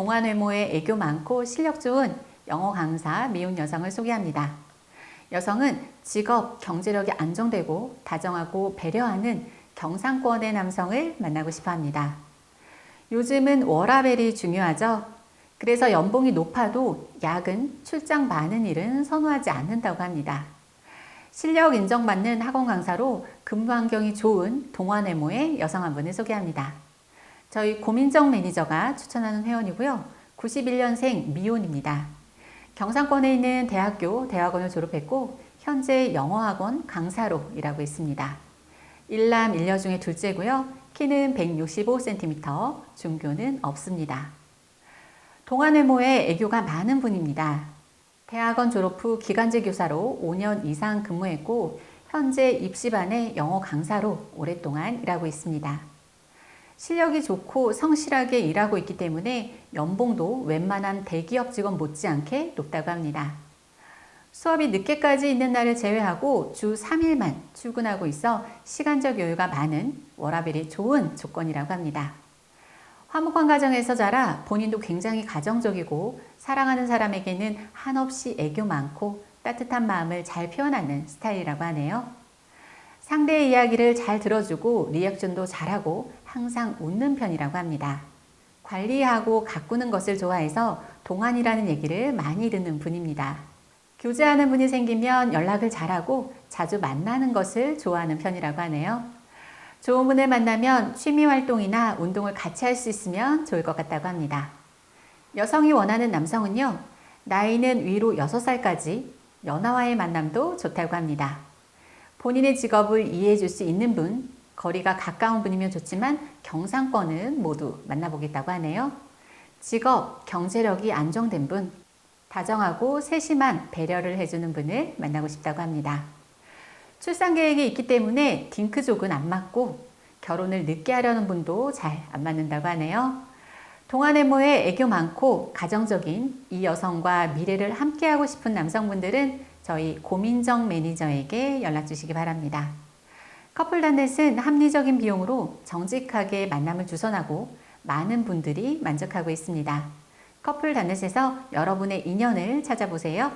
동안 외모에 애교 많고 실력 좋은 영어 강사 미혼 여성을 소개합니다. 여성은 직업, 경제력이 안정되고 다정하고 배려하는 경상권의 남성을 만나고 싶어 합니다. 요즘은 워라벨이 중요하죠. 그래서 연봉이 높아도 야근, 출장 많은 일은 선호하지 않는다고 합니다. 실력 인정받는 학원 강사로 근무 환경이 좋은 동안 외모의 여성 한 분을 소개합니다. 저희 고민정 매니저가 추천하는 회원이고요. 91년생 미혼입니다. 경상권에 있는 대학교, 대학원을 졸업했고 현재 영어학원 강사로 일하고 있습니다. 일남 일녀 중에 둘째고요. 키는 165cm, 중교는 없습니다. 동안 외모에 애교가 많은 분입니다. 대학원 졸업 후 기간제 교사로 5년 이상 근무했고 현재 입시반의 영어 강사로 오랫동안 일하고 있습니다. 실력이 좋고 성실하게 일하고 있기 때문에 연봉도 웬만한 대기업 직원 못지않게 높다고 합니다. 수업이 늦게까지 있는 날을 제외하고 주 3일만 출근하고 있어 시간적 여유가 많은 워라벨이 좋은 조건이라고 합니다. 화목한 가정에서 자라 본인도 굉장히 가정적이고 사랑하는 사람에게는 한없이 애교 많고 따뜻한 마음을 잘 표현하는 스타일이라고 하네요. 상대의 이야기를 잘 들어주고 리액션도 잘하고 항상 웃는 편이라고 합니다. 관리하고 가꾸는 것을 좋아해서 동안이라는 얘기를 많이 듣는 분입니다. 교제하는 분이 생기면 연락을 잘하고 자주 만나는 것을 좋아하는 편이라고 하네요. 좋은 분을 만나면 취미 활동이나 운동을 같이 할 수 있으면 좋을 것 같다고 합니다. 여성이 원하는 남성은요, 나이는 위로 6살까지 연하와의 만남도 좋다고 합니다. 본인의 직업을 이해해 줄 수 있는 분, 거리가 가까운 분이면 좋지만 경상권은 모두 만나보겠다고 하네요. 직업, 경제력이 안정된 분, 다정하고 세심한 배려를 해주는 분을 만나고 싶다고 합니다. 출산 계획이 있기 때문에 딩크족은 안 맞고 결혼을 늦게 하려는 분도 잘 안 맞는다고 하네요. 동안 외모에 애교 많고 가정적인 이 여성과 미래를 함께하고 싶은 남성분들은 저희 고민정 매니저에게 연락 주시기 바랍니다. 커플단넷은 합리적인 비용으로 정직하게 만남을 주선하고 많은 분들이 만족하고 있습니다. 커플단넷에서 여러분의 인연을 찾아보세요.